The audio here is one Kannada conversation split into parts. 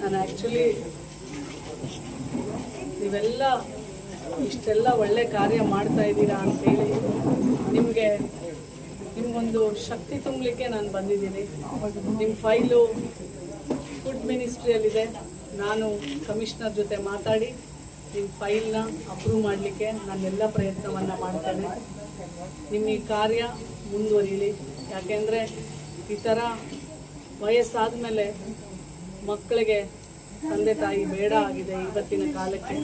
ನಾನು ಆ್ಯಕ್ಚುಲಿ ನೀವೆಲ್ಲ ಇಷ್ಟೆಲ್ಲ ಒಳ್ಳೆ ಕಾರ್ಯ ಮಾಡ್ತಾ ಇದ್ದೀರಾ ಅಂತೇಳಿ ನಿಮಗೆ, ನಿಮಗೊಂದು ಶಕ್ತಿ ತುಂಬಲಿಕ್ಕೆ ನಾನು ಬಂದಿದ್ದೀನಿ. ನಿಮ್ಮ ಫೈಲು ಫುಡ್ ಮಿನಿಸ್ಟ್ರಿಯಲ್ಲಿದೆ. ನಾನು ಕಮಿಷನರ್ ಜೊತೆ ಮಾತಾಡಿ ನಿಮ್ಮ ಫೈಲ್ನ ಅಪ್ರೂವ್ ಮಾಡಲಿಕ್ಕೆ ನಾನೆಲ್ಲ ಪ್ರಯತ್ನವನ್ನು ಮಾಡ್ತೇನೆ. ನಿಮ್ಮ ಈ ಕಾರ್ಯ ಮುಂದುವರಿಯಲಿ ಯಾಕೆಂದರೆ ಈ ಥರ ವಯಸ್ಸಾದ ಮೇಲೆ ಮಕ್ಕಳಿಗೆ ತಂದೆ ತಾಯಿ ಬೇಡ ಆಗಿದೆ ಇವತ್ತಿನ ಕಾಲಕ್ಕೆ.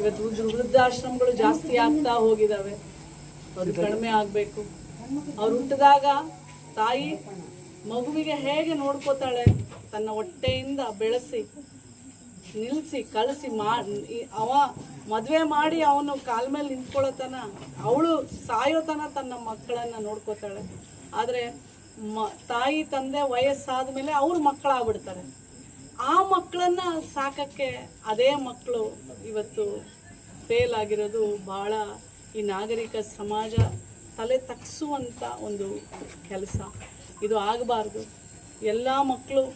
ಇವತ್ತು ವೃದ್ಧಾಶ್ರಮಗಳು ಜಾಸ್ತಿ ಆಗ್ತಾ ಹೋಗಿದ್ದಾವೆ ಅದು ಕಡಿಮೆ ಆಗಬೇಕು. ಅವ್ರು ಹುಟ್ಟಿದಾಗ ತಾಯಿ ಮಗುವಿಗೆ ಹೇಗೆ ನೋಡ್ಕೋತಾಳೆ ತನ್ನ ಹೊಟ್ಟೆಯಿಂದ ಬೆಳೆಸಿ ನಿಲ್ಲಿಸಿ ಕಳಿಸಿ ಮಾ ಅವ ಮದುವೆ ಮಾಡಿ ಅವನು ಕಾಲ ಮೇಲೆ ನಿಂತ್ಕೊಳ್ಳೋತನ ಅವಳು ಸಾಯೋತನ ತನ್ನ ಮಕ್ಕಳನ್ನ ನೋಡ್ಕೋತಾಳೆ. ಆದರೆ ಮ, ತಾಯಿ, ತಂದೆ ವಯಸ್ಸಾದ ಮೇಲೆ ಅವ್ರು ಮಕ್ಕಳಾಗ್ಬಿಡ್ತಾರೆ. ಆ ಮಕ್ಕಳನ್ನ ಸಾಕಕ್ಕೆ ಅದೇ ಮಕ್ಕಳು ಇವತ್ತು ಫೇಲ್ ಆಗಿರೋದು ಭಾಳ ಈ ನಾಗರಿಕ ಸಮಾಜ ತಲೆ ತಗ್ಸುವಂಥ ಒಂದು ಕೆಲಸ. ಇದು ಆಗಬಾರ್ದು. ಎಲ್ಲ ಮಕ್ಕಳು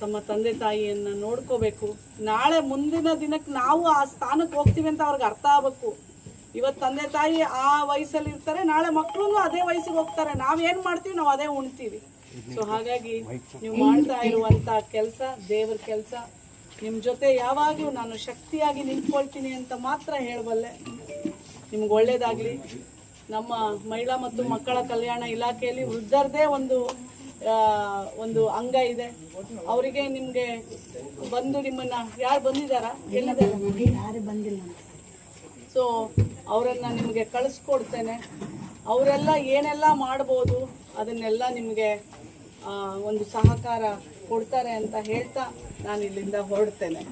ತಮ್ಮ ತಂದೆ, ತಾಯಿಯನ್ನು ನೋಡ್ಕೋಬೇಕು. ನಾಳೆ ಮುಂದಿನ ದಿನಕ್ಕೆ ನಾವು ಆ ಸ್ಥಾನಕ್ಕೆ ಹೋಗ್ತೀವಿ ಅಂತ ಅವ್ರಿಗೆ ಅರ್ಥ ಆಗಬೇಕು. ಇವತ್ತು ತಂದೆ ತಾಯಿ ಆ ವಯಸ್ಸಲ್ಲಿ ಇರ್ತಾರೆ, ನಾಳೆ ಮಕ್ಕಳು ಅದೇ ವಯಸ್ಸಿಗೆ ಹೋಗ್ತಾರೆ. ನಾವೇನು ಮಾಡ್ತೀವಿ, ನಾವು ಅದೇ ಉಣ್ತೀವಿ. ಸೊ ಹಾಗಾಗಿ ನೀವು ಮಾಡ್ತಾ ಇರುವಂಥ ಕೆಲಸ, ದೇವ್ರ ಕೆಲಸ ನಿಮ್ಮ ಜೊತೆ ಯಾವಾಗಲೂ ನಾನು ಶಕ್ತಿಯಾಗಿ ನಿಂತ್ಕೊಳ್ತೀನಿ ಅಂತ ಮಾತ್ರ ಹೇಳಬಲ್ಲೆ. ನಿಮ್ಗೆ ಒಳ್ಳೇದಾಗಲಿ. ನಮ್ಮ ಮಹಿಳಾ ಮತ್ತು ಮಕ್ಕಳ ಕಲ್ಯಾಣ ಇಲಾಖೆಯಲ್ಲಿ ವೃದ್ಧರದೇ ಒಂದು ಒಂದು ಅಂಗ ಇದೆ. ಅವರಿಗೆ ನಿಮಗೆ ಬಂದು ನಿಮ್ಮನ್ನ ಯಾರು ಬಂದಿದ್ದಾರಾ? ಯಾರು ಬಂದಿಲ್ಲ. ಸೊ ಅವರನ್ನ ನಿಮಗೆ ಕಳಿಸ್ಕೊಡ್ತೇನೆ. ಅವರೆಲ್ಲ ಏನೆಲ್ಲ ಮಾಡ್ಬೋದು ಅದನ್ನೆಲ್ಲ ನಿಮಗೆ ಒಂದು ಸಹಕಾರ ಕೊಡ್ತಾರೆ ಅಂತ ಹೇಳ್ತಾ ನಾನು ಇಲ್ಲಿಂದ ಹೊರಡ್ತೇನೆ.